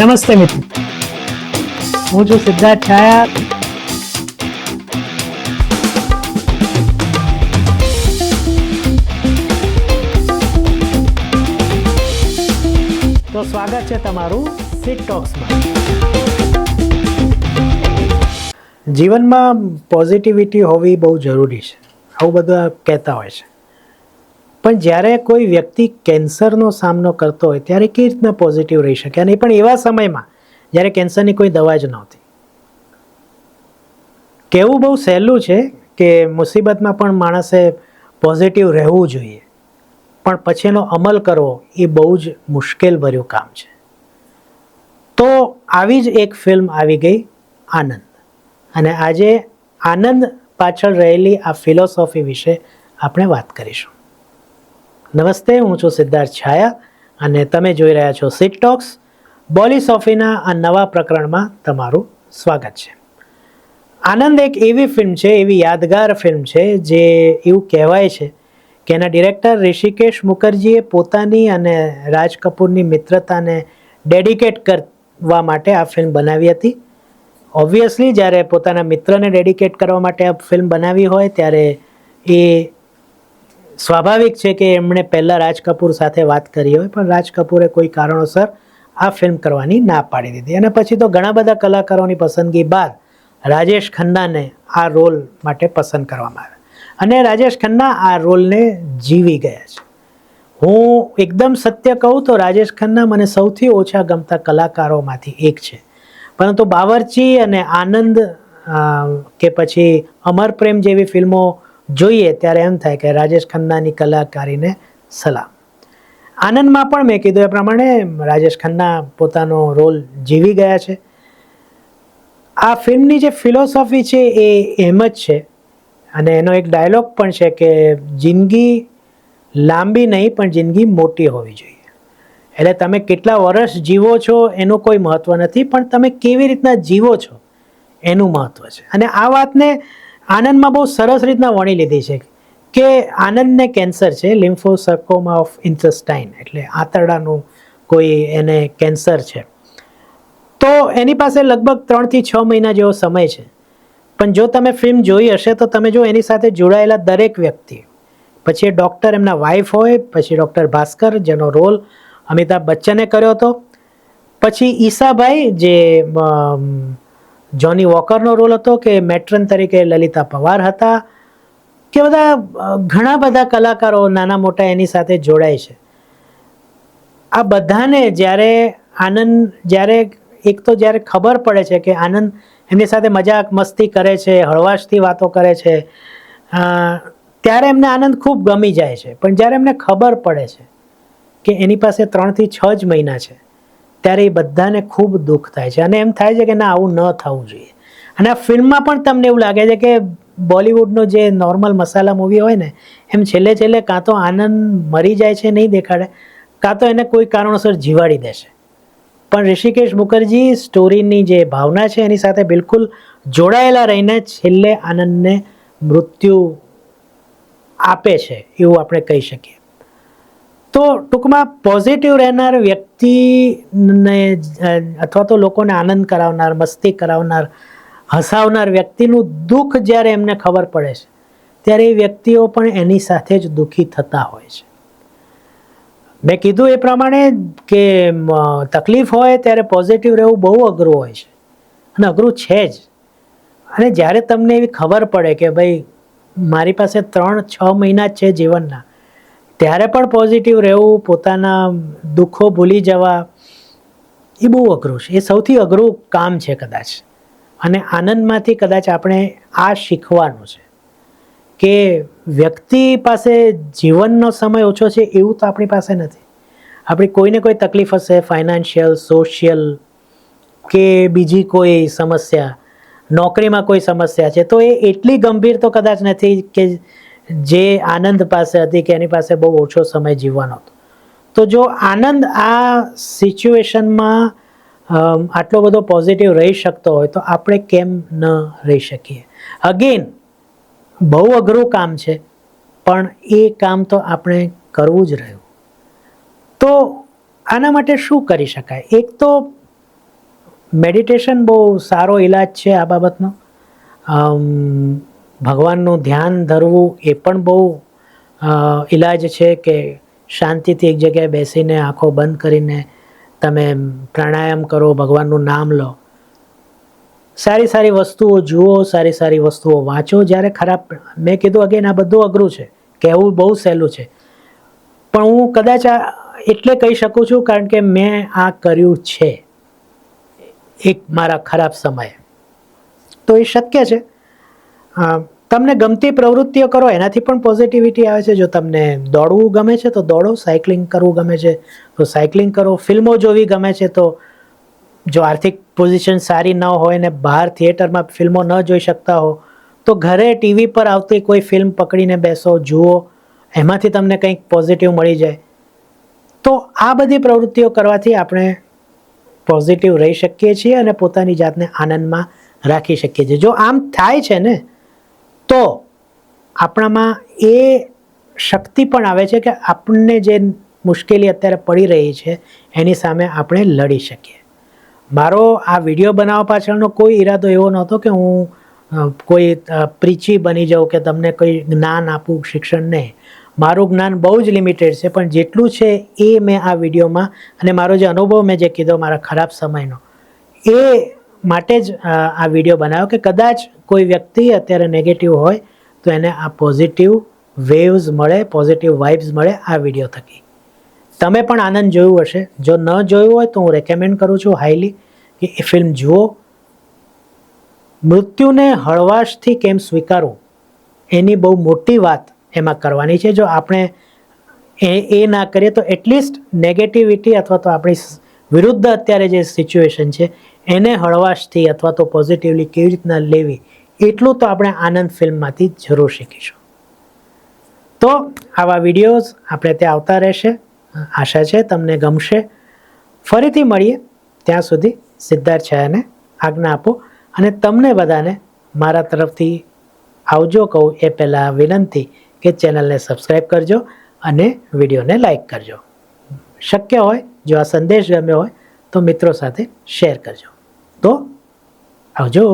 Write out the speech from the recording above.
નમસ્તે મિત્રો. હું છું સિદ્ધાર્થ છાયા. તો સ્વાગત છે તમારું સિટ ટોક્સમાં જીવનમાં પોઝિટિવિટી હોવી બહુ જરૂરી છે. આવું બધા કહેતા હોય છે. પણ જ્યારે કોઈ વ્યક્તિ કેન્સરનો સામનો કરતો હોય, ત્યારે કેવી રીતના પોઝિટિવ રહી શકે? અને એ પણ એવા સમયમાં, જ્યારે કેન્સરની કોઈ દવા જ નહોતી. કહેવું બહુ સહેલું છે કે મુસીબતમાં પણ માણસે પોઝિટિવ રહેવું જોઈએ. પણ પછીનો અમલ કરવો એ બહુ જ મુશ્કેલ ભર્યું કામ છે. તો આવી જ એક ફિલ્મ આવી ગઈ, આનંદ. અને આજે આનંદ પાછળ રહેલી આ ફિલોસોફી વિશે આપણે વાત કરીશું. નમસ્તે, હું છું સિદ્ધાર્થ છાયા અને તમે જોઈ રહ્યા છો સિટ ટોક્સ બોલી સોફીના આ નવા પ્રકરણમાં તમારું સ્વાગત છે. આનંદ એક એવી ફિલ્મ છે, એવી યાદગાર ફિલ્મ છે, જે એવું કહેવાય છે કે એના ડિરેક્ટર ઋષિકેશ મુખર્જીએ પોતાની અને રાજ કપૂરની મિત્રતાને ડેડિકેટ કરવા માટે આ ફિલ્મ બનાવી હતી. ઓબ્વિયસલી જ્યારે પોતાના મિત્રને ડેડિકેટ કરવા માટે આ ફિલ્મ બનાવી હોય, ત્યારે એ સ્વાભાવિક છે કે એમણે પહેલાં રાજ કપૂર સાથે વાત કરી હોય, પણ રાજ કપૂરે કોઈ કારણોસર આ ફિલ્મ કરવાની ના પાડી દીધી. અને પછી તો ઘણા બધા કલાકારોની પસંદગી બાદ રાજેશ ખન્નાને આ રોલ માટે પસંદ કરવામાં આવ્યા. અને રાજેશ ખન્ના આ રોલને જીવી ગયા છે. હું એકદમ સત્ય કહું તો રાજેશ ખન્ના મને સૌથી ઓછા ગમતા કલાકારોમાંથી એક છે. પરંતુ બાવરચી અને આનંદ કે પછી અમર પ્રેમ જેવી ફિલ્મો જોઈએ ત્યારે એમ થાય કે રાજેશ ખન્નાની કલાકારીને સલામ. આનંદમાં પણ મેં કીધું એ પ્રમાણે રાજેશ ખન્ના પોતાનો રોલ જીવી ગયા છે. આ ફિલ્મની જે ફિલોસોફી છે એ એમ જ છે. અને એનો એક ડાયલોગ પણ છે કે જિંદગી લાંબી નહીં, પણ જિંદગી મોટી હોવી જોઈએ. એટલે તમે કેટલા વર્ષ જીવો છો એનું કોઈ મહત્ત્વ નથી, પણ તમે કેવી રીતના જીવો છો એનું મહત્ત્વ છે. અને આ વાતને આનંદમાં બહુ સરસ રીતના વણી લીધી છે કે આનંદને કેન્સર છે, લિમ્ફોસર્કોમા ઓફ ઇન્ટેસ્ટાઇન, એટલે આંતરડાનું કોઈ એને કેન્સર છે. તો એની પાસે લગભગ ત્રણથી છ મહિના જેવો સમય છે. પણ જો તમે ફિલ્મ જોઈ હશે, તો તમે જો એની સાથે જોડાયેલા દરેક વ્યક્તિ, પછી એ ડૉક્ટર એમના વાઈફ હોય, પછી ડૉક્ટર ભાસ્કર, જેનો રોલ અમિતાભ બચ્ચને કર્યો હતો, પછી ઈસાભાઈ, જે જોની વોકરનો રોલ હતો કે મેટ્રન તરીકે લલિતા પવાર હતા, કે બધા ઘણા બધા કલાકારો નાના મોટા એની સાથે જોડાય છે. આ બધાને જ્યારે આનંદ, જ્યારે એક તો જ્યારે ખબર પડે છે કે આનંદ એમની સાથે મજાક મસ્તી કરે છે, હળવાશથી વાતો કરે છે ત્યારે એમને આનંદ ખૂબ ગમી જાય છે. પણ જ્યારે એમને ખબર પડે છે કે એની પાસે ત્રણથી છ જ મહિના છે ત્યારે એ બધાને ખૂબ દુઃખ થાય છે. અને એમ થાય છે કે ના, આવું ન થવું જોઈએ. અને આ ફિલ્મમાં પણ તમને એવું લાગે છે કે બોલિવૂડનો જે નોર્મલ મસાલા મૂવી હોય ને, એમ છેલ્લે છેલ્લે કાં તો આનંદ મરી જાય છે, નહીં દેખાડે, કાં તો એને કોઈ કારણોસર જીવાડી દેશે. પણ ઋષિકેશ મુખર્જી સ્ટોરીની જે ભાવના છે, એની સાથે બિલકુલ જોડાયેલા રહીને છેલ્લે આનંદને મૃત્યુ આપે છે, એવું આપણે કહી શકીએ. તો ટૂંકમાં પોઝિટિવ રહેનાર વ્યક્તિને અથવા તો લોકોને આનંદ કરાવનાર, મસ્તી કરાવનાર, હસાવનાર વ્યક્તિનું દુઃખ જ્યારે એમને ખબર પડે છે, ત્યારે એ વ્યક્તિઓ પણ એની સાથે જ દુઃખી થતા હોય છે. મેં કીધું એ પ્રમાણે કે તકલીફ હોય ત્યારે પોઝિટિવ રહેવું બહુ અઘરું હોય છે. અને અઘરું છે જ. અને જ્યારે તમને એવી ખબર પડે કે ભાઈ, મારી પાસે ત્રણ છ મહિના છે જીવનના ત્યારે પણ પોઝિટિવ રહેવું, પોતાના દુઃખો ભૂલી જવા, એ બહુ અઘરું છે. એ સૌથી અઘરું કામ છે કદાચ. અને આનંદમાંથી કદાચ આપણે આ શીખવાનું છે કે વ્યક્તિ પાસે જીવનનો સમય ઓછો છે એવું તો આપણી પાસે નથી. આપણી કોઈને કોઈ તકલીફ હશે ફાઇનાન્શિયલ સોશિયલ કે બીજી કોઈ સમસ્યા, નોકરીમાં કોઈ સમસ્યા છે, તો એ એટલી ગંભીર તો કદાચ નથી કે જે આનંદ પાસે હતી કે એની પાસે બહુ ઓછો સમય જીવવાનો હતો. તો જો આનંદ આ સિચ્યુએશનમાં આટલો બધો પોઝિટિવ રહી શકતો હોય તો આપણે કેમ ન રહી શકીએ? અગેન બહુ અઘરું કામ છે, પણ એ કામ તો આપણે કરવું જ રહ્યું. તો આના માટે શું કરી શકાય? એક તો મેડિટેશન બહુ સારો ઈલાજ છે આ બાબતનો. ભગવાનનું ધ્યાન ધરવું એ પણ બહુ ઈલાજ છે કે શાંતિથી એક જગ્યાએ બેસીને આંખો બંધ કરીને તમે પ્રાણાયામ કરો, ભગવાનનું નામ લો. સારી સારી વસ્તુઓ જુઓ, સારી સારી વસ્તુઓ વાંચો. જ્યારે ખરાબ, મેં કીધું અગેન આ બધું અઘરું છે, કહેવું બહુ સહેલું છે. પણ હું કદાચ આ એટલે કહી શકું છું કારણ કે મેં આ કર્યું છે. એક મારા ખરાબ સમયે. તો એ શક્ય છે? તમને ગમતી પ્રવૃત્તિઓ કરો, એનાથી પણ પોઝિટિવિટી આવે છે. જો તમને દોડવું ગમે છે, તો દોડો. સાયકલિંગ કરવું ગમે છે, તો સાયકલિંગ કરો. ફિલ્મો જોવી ગમે છે, તો જો આર્થિક પોઝિશન સારી ન હોય ને બહાર થિયેટરમાં ફિલ્મો ન જોઈ શકતા હો, તો ઘરે ટીવી પર આવતી કોઈ ફિલ્મ પકડીને બેસો, જુઓ. એમાંથી તમને કંઈક પોઝિટિવ મળી જાય. તો આ બધી પ્રવૃત્તિઓ કરવાથી આપણે પોઝિટિવ રહી શકીએ છીએ અને પોતાની જાતને આનંદમાં રાખી શકીએ છીએ. જો આમ થાય છે ને તો આપણામાં એ શક્તિ પણ આવે છે કે આપણને જે મુશ્કેલી અત્યારે પડી રહી છે, એની સામે આપણે લડી શકીએ. મારો આ વીડિયો બનાવવા પાછળનો કોઈ ઈરાદો એવો નહોતો કે હું કોઈ પ્રીચી બની જાઉં કે તમને કોઈ જ્ઞાન આપું, શિક્ષણ નહીં. મારું જ્ઞાન બહુ જ લિમિટેડ છે, પણ જેટલું છે એ મેં આ વિડીયોમાં અને મારો જે અનુભવ મેં જે કીધો મારા ખરાબ સમયનો, એ માટે જ આ વીડિયો બનાવ્યો કે કદાચ કોઈ વ્યક્તિ અત્યારે નેગેટિવ હોય, તો એને આ પોઝિટિવ વેવ્સ મળે પોઝિટિવ વાઇબ્સ મળે આ વીડિયો થકી. તમે પણ આનંદ જોયું હશે. જો ન જોયું હોય તો હું રેકમેન્ડ કરું છું હાઈલી કે એ ફિલ્મ જુઓ. મૃત્યુને હળવાશથી કેમ સ્વીકારવું? એની બહુ મોટી વાત એમાં કરવાની છે. જો આપણે એ એ ના કરીએ તો એટલીસ્ટ નેગેટિવિટી અથવા તો આપણી વિરુદ્ધ અત્યારે જે સિચ્યુએશન છે એને હળવાશથી અથવા તો પોઝિટિવલી કેવી રીતના લેવી, એટલું તો આપણે આનંદ ફિલ્મમાંથી જરૂર શીખીશું. તો આવા વિડીયોઝ આપણે ત્યાં આવતા રહેશે. આશા છે તમને ગમશે. ફરીથી મળીએ. ત્યાં સુધી સિદ્ધાર્થ છાયાને આજ્ઞા આપો અને તમને બધાને મારા તરફથી આવજો કહું એ પહેલાં વિનંતી કે ચેનલને સબસ્ક્રાઈબ કરજો અને વિડીયોને લાઈક કરજો. શક્ય હોય, જો આ સંદેશ ગમ્યો હોય, તો મિત્રો સાથે શેર કરજો. તો આવજો